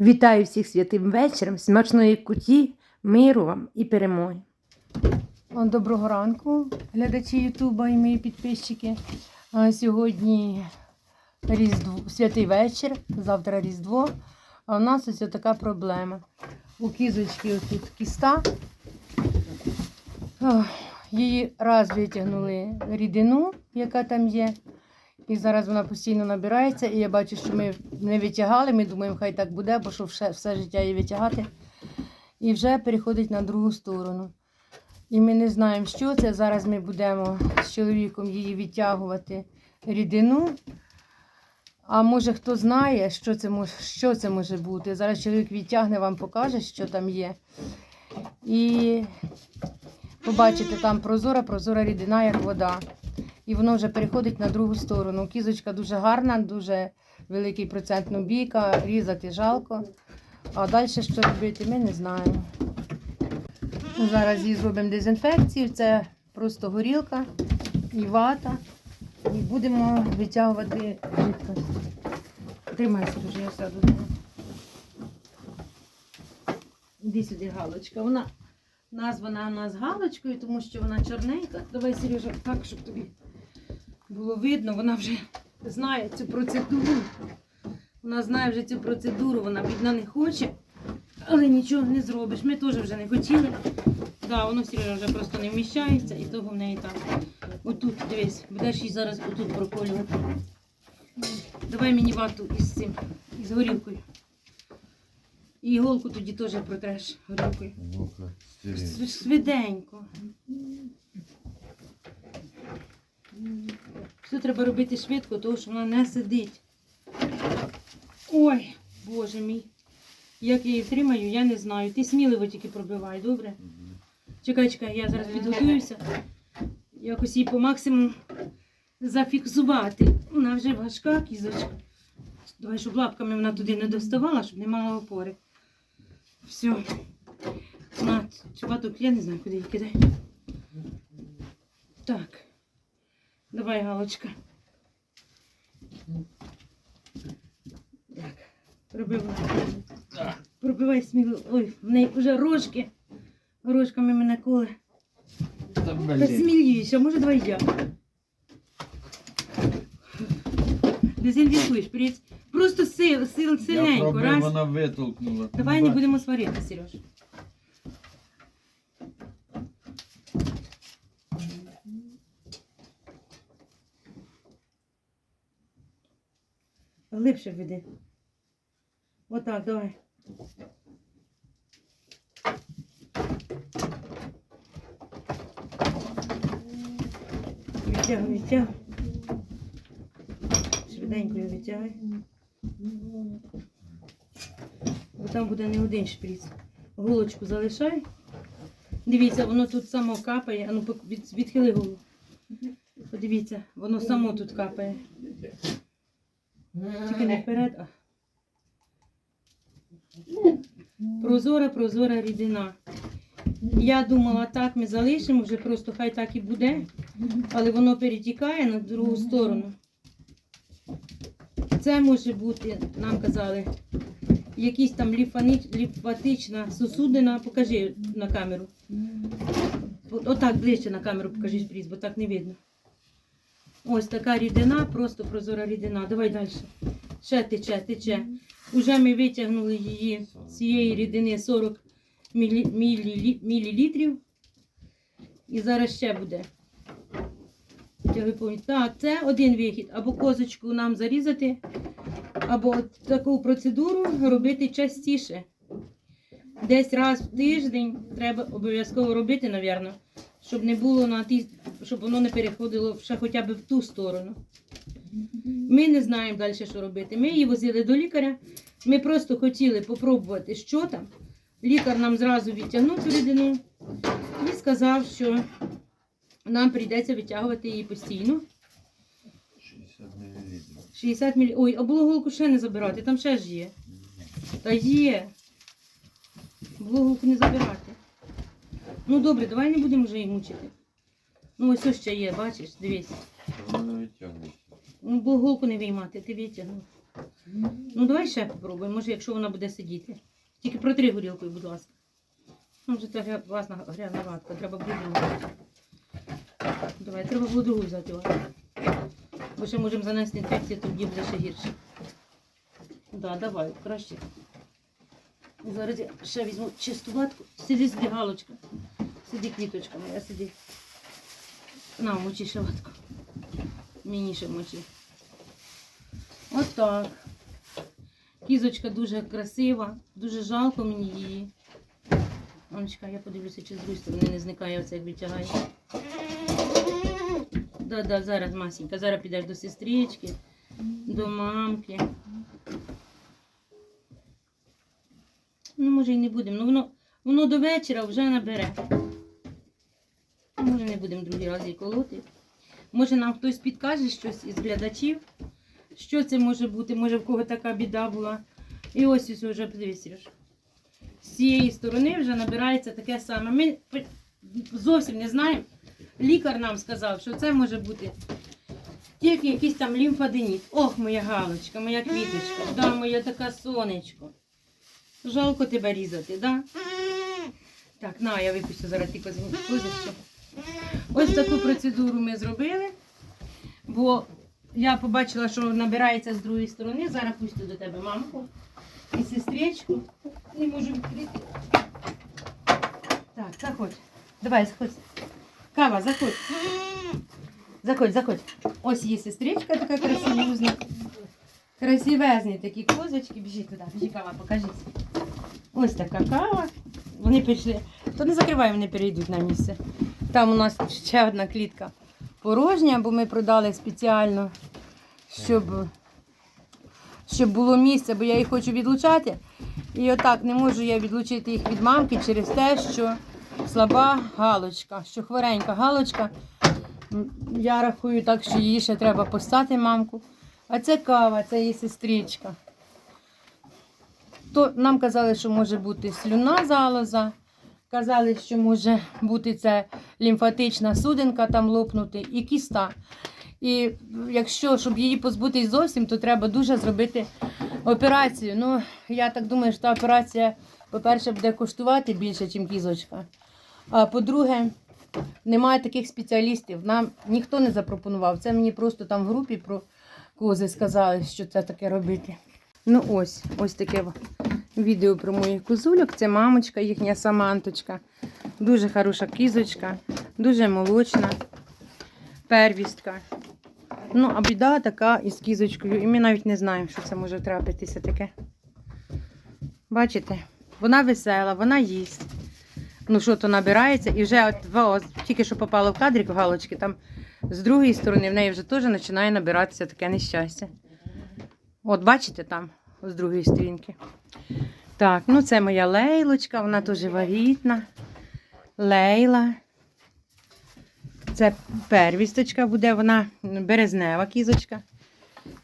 Вітаю всіх святим вечором, смачної куті, миру вам і перемоги. Доброго ранку, глядачі Ютуба і мої підписчики. Сьогодні Різдво, святий вечір, завтра Різдво. А у нас ось така проблема. У кізочки ось тут кіста. Її раз витягнули рідину, яка там є. І зараз вона постійно набирається. І я бачу, що ми не витягали. Ми думаємо, хай так буде, бо що все, все життя її витягати. І вже переходить на другу сторону. І ми не знаємо, що це. Зараз ми будемо з чоловіком її відтягувати рідину. А може хто знає, що це що це може бути. Зараз чоловік відтягне, вам покаже, що там є. І побачите, там прозора, прозора рідина, як вода. І воно вже переходить на другу сторону. Кізочка дуже гарна, дуже великий процент нубійка, різати жалко. А далі що робити, ми не знаємо. Зараз її зробимо дезінфекцію. Це просто горілка і вата. І будемо витягувати жидкость. Тримайся дуже, я сяду. Іди сюди галочка. Вона названа у нас галочкою, тому що вона чорненька. Давай, Сережа, так, щоб тобі було видно. Вона вже знає цю процедуру. Вона знає вже цю процедуру, вона бідна не хоче, але нічого не зробиш. Ми теж вже не хотіли. Да, воно Сережа вже просто не вміщається і того в неї так. Отут, дивись, будеш її зараз отут проколювати. Давай мені вату із цим, із горілкою. І іголку тоді теж протреш горілкою. Швиденько. Все треба робити швидко, тому що вона не сидить. Ой, боже мій. Як я її втримаю, я не знаю. Ти сміливо тільки пробивай, добре? Чекай, чекай, я зараз підготуюся. Якось її по максимуму зафіксувати. Вона вже важка, кізочка. Давай, щоб лапками вона туди не доставала, щоб не мала опори. Все. На, чубаток, я не знаю, куди її кидай. Так. Давай, Галочка. Так. Пробивай. Пробивай сміло. Ой, в неї вже рожки. Рожками мене коле. Та блін. може давай я. Дезінфікуєш, привіт. Просто сил, сил, Я пробив, Раз. вона витолкнула. Давай не будемо сварити, Сереж. Глибше веди. Отак, давай. Відтягуй, відтягуй. Швиденько його відтягуй. Бо там буде не один шприц. Голочку залишай. Дивіться, воно тут само капає. Пок- від, відхили голову. Подивіться, воно само тут капає. Тільки не вперед, а. Прозора, прозора рідина. Я думала, так ми залишимо, вже просто хай так і буде, але воно перетікає на другу сторону. Це може бути, нам казали, якісь там лімфатична сосудина. Покажи на камеру. Отак ближче на камеру покажи шприц, бо так не видно. Ось така рідина, просто прозора рідина. Давай далі. Ще тече, тече. Уже ми витягнули її з цієї рідини 40 мілі, мілі, мілілітрів. І зараз ще буде. Так, це один вихід. Або козочку нам зарізати, або таку процедуру робити частіше. Десь раз в тиждень треба обов'язково робити, напевно, щоб не було на ті, щоб воно не переходило ще хоча б в ту сторону. Ми не знаємо далі, що робити. Ми її возили до лікаря. Ми просто хотіли попробувати, що там. Лікар нам зразу відтягнув цю і сказав, що нам прийдеться витягувати її постійно. 60 мл. 60 мл. Ой, а було ще не забирати, там ще ж є. Та є. Було не забирати. Ну добре, давай не будемо вже її мучити. Ну ось ось ще є, бачиш, дивись. Вона витягується. Ну, булгулку не виймати, ти витягнув. Ну, давай ще попробуємо, може, якщо вона буде сидіти. Тільки протри горілкою, будь ласка. Ну, вже гря- власна грязна ватка, треба буде. Давай, треба було другу взяти. Бо ще можемо занести інфекцію, тоді буде ще гірше. Так, да, давай, краще. Зараз я ще візьму чисту ватку. Сиди, сиди, галочка. Сиди, квіточка моя, сиди. На, мочи ще. Мені ще мочи. Отак. Кізочка дуже красива, дуже жалко мені її. Анечка, я подивлюся, чи з другої не зникає оце, як витягає. Да, да, зараз, Масінька, зараз підеш до сестрички, до мамки. Ну, може, і не будемо. Ну, воно, воно до вечора вже набере. Будемо другий раз її колоти. Може, нам хтось підкаже щось із глядачів. Що це може бути? Може, в кого така біда була. І ось ось вже подивись, З цієї сторони вже набирається таке саме. Ми зовсім не знаємо. Лікар нам сказав, що це може бути тільки якийсь там лімфаденіт. Ох, моя галочка, моя квіточка, да, моя така сонечко. Жалко тебе різати, да? Так, на, я випустю зараз ти козище. Ось таку процедуру ми зробили, бо я побачила, що набирається з другої сторони. Зараз пустю до тебе мамку і сестричку. Не можу відкрити. Так, заходь. Давай, заходь. Кава, заходь. Заходь, заходь. Ось є сестричка така красивузна. Красивезні такі козочки. Біжи туди, біжи кава, покажись. Ось така кава. Вони пішли. То не закривай, вони перейдуть на місце. Там у нас ще одна клітка порожня, бо ми продали спеціально, щоб, щоб було місце, бо я їх хочу відлучати. І отак не можу я відлучити їх від мамки через те, що слаба галочка, що хворенька галочка. Я рахую так, що її ще треба постати мамку. А це кава, це її сестричка. То нам казали, що може бути слюна залоза. Казали, що може бути це лімфатична судинка там лопнути і кіста. І якщо, щоб її позбутись зовсім, то треба дуже зробити операцію. Ну, я так думаю, що та операція, по-перше, буде коштувати більше, ніж кізочка. А по-друге, немає таких спеціалістів. Нам ніхто не запропонував. Це мені просто там в групі про кози сказали, що це таке робити. Ну ось, ось таке відео про моїх козульок. Це мамочка, їхня саманточка. Дуже хороша кізочка, дуже молочна, первістка. Ну, а біда така із кізочкою. І ми навіть не знаємо, що це може трапитися таке. Бачите? Вона весела, вона їсть. Ну, що то набирається, і вже от, во, тільки що попало в кадрик галочки, там з другої сторони в неї вже теж починає набиратися таке нещастя. От, бачите там, з другої сторінки. Так, ну це моя лейлочка, вона теж вагітна. Лейла. Це первісточка буде, вона березнева кізочка.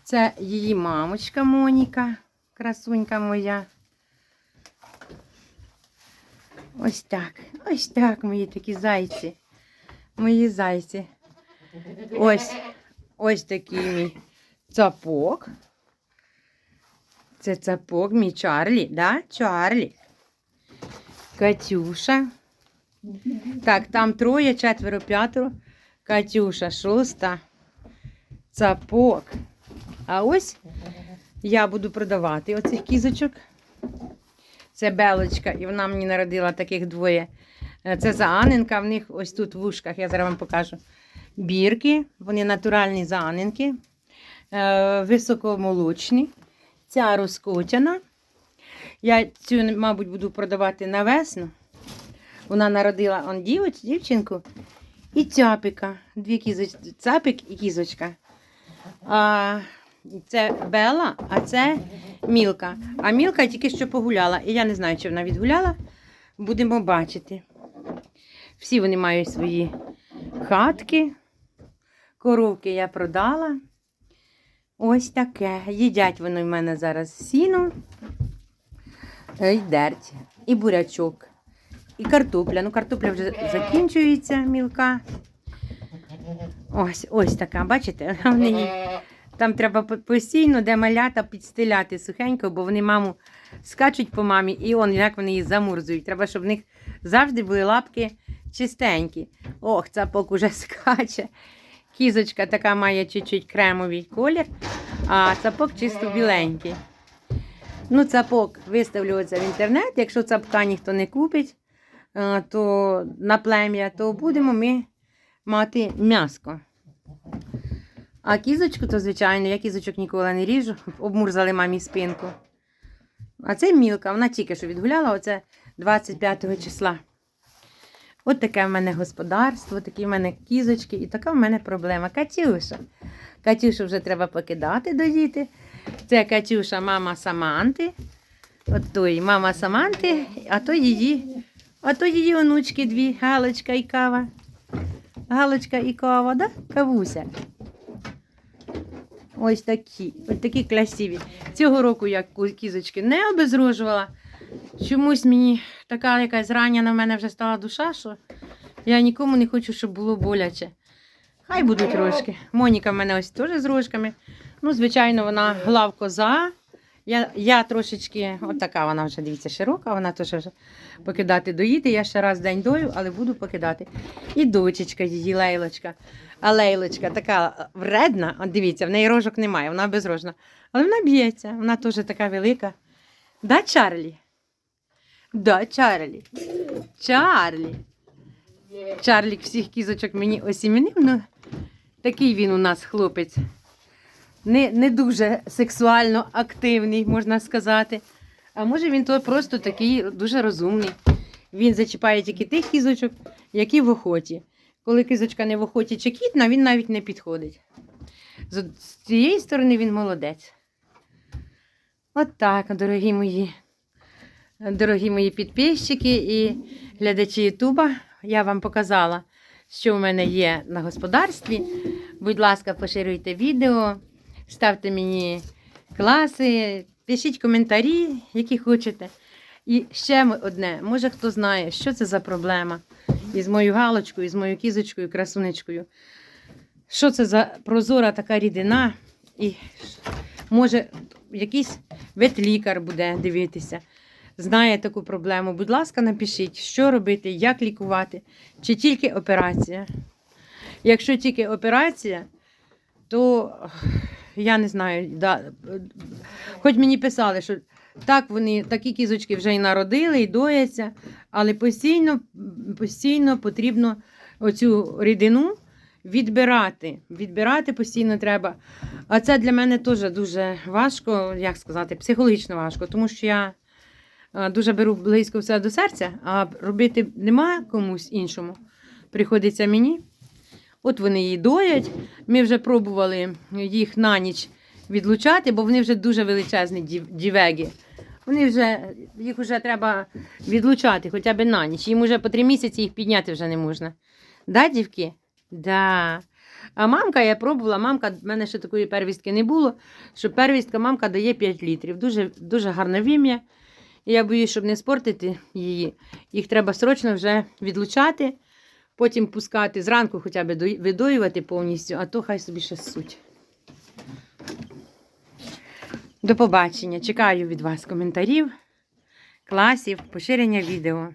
Це її мамочка Моніка, красунька моя. Ось так. Ось так, мої такі зайці. Мої зайці. Ось ось такий мій цапок. Це цапок, мій Чарлі, да? Чарлі. Катюша. Так, там троє, четверо, п'ятеро. Катюша, шоста. Цапок. А ось я буду продавати оцих кізочок. Це Белочка, і вона мені народила таких двоє. Е, Це зааненка, в них ось тут в ушках, я зараз вам покажу. Бірки, вони натуральні зааненки, е, високомолочні. Ця розкотяна. Я цю, мабуть, буду продавати на весну. Вона народила он дівоч, дівчинку і цяпика. Дві кізоч... цапик і кізочка. А, це Бела, а це Мілка. А Мілка тільки що погуляла. І я не знаю, чи вона відгуляла. Будемо бачити. Всі вони мають свої хатки. Коровки я продала. Ось таке. Їдять вони в мене зараз сіно, е, і дерть, і бурячок, і картопля. Ну, картопля вже закінчується мілка. Ось, ось така, бачите? Вони Там треба постійно, де малята підстеляти сухенько, бо вони маму скачуть по мамі, і он як вони її замурзують. Треба, щоб в них завжди були лапки чистенькі. Ох, цапок уже скаче. Кізочка така має чуть-чуть кремовий колір, а цапок чисто біленький. Ну, цапок виставлю в інтернет. Якщо цапка ніхто не купить, е, то на плем'я, то будемо ми мати м'яско. А кізочку, то звичайно, я кізочок ніколи не ріжу, обмурзали мамі спинку. А це мілка, вона тільки що відгуляла, оце 25 числа. От таке в мене господарство, такі в мене кізочки, і така в мене проблема. Катюша. Катюшу вже треба покидати до діти. Це Катюша, мама Саманти. От той мама Саманти, а то її, а то її онучки дві, Галочка і кава. Галочка і кава, да? Кавуся. Ось такі, ось такі красиві. Цього року я кізочки не обезрожувала. Чомусь мені така якась ранена в мене вже стала душа, що я нікому не хочу, щоб було боляче. Хай будуть рожки. Моніка в мене ось теж з рожками. Ну, звичайно, вона глав коза. Я, я трошечки, от така вона вже, дивіться, широка, вона теж вже покидати доїти. Я ще раз в день дою, але буду покидати. І дочечка її лейлочка. А лейлочка така вредна, от дивіться, в неї рожок немає, вона безрожна. Але вона б'ється, вона теж така велика. Да, Чарлі? Да, Чарлі. Чарлі. Чарлік всіх кізочок мені осімінив, ну такий він у нас хлопець. Не, не дуже сексуально активний, можна сказати. А може він то просто такий дуже розумний. Він зачіпає тільки тих кізочок, які в охоті. Коли кізочка не в охоті чи кітна, він навіть не підходить. З цієї сторони він молодець. От так, дорогі мої, дорогі мої підписчики і глядачі Ютуба. Я вам показала, що в мене є на господарстві. Будь ласка, поширюйте відео, ставте мені класи, пишіть коментарі, які хочете. І ще одне, може хто знає, що це за проблема із моєю галочкою, з моєю кізочкою, красунечкою. Що це за прозора така рідина? І може якийсь ветлікар буде дивитися, знає таку проблему. Будь ласка, напишіть, що робити, як лікувати, чи тільки операція. Якщо тільки операція, то я не знаю, да, хоч мені писали, що так вони такі кізочки вже і народили, і дояться, але постійно, постійно потрібно оцю рідину відбирати. Відбирати постійно треба. А це для мене теж дуже важко, як сказати, психологічно важко, тому що я дуже беру близько все до серця, а робити нема комусь іншому. Приходиться мені. От вони її доять. Ми вже пробували їх на ніч відлучати, бо вони вже дуже величезні дів- дівеги. Вони вже, їх вже треба відлучати хоча б на ніч. Їм вже по три місяці їх підняти вже не можна. Да, дівки? Да. А мамка я пробувала, мамка, в мене ще такої первістки не було, що первістка мамка дає 5 літрів. Дуже, дуже гарне вім'я. Я боюсь, щоб не спортити її. Їх треба срочно вже відлучати, потім пускати зранку хоча б видоювати повністю, а то хай собі ще суть. До побачення. Чекаю від вас коментарів, класів, поширення відео.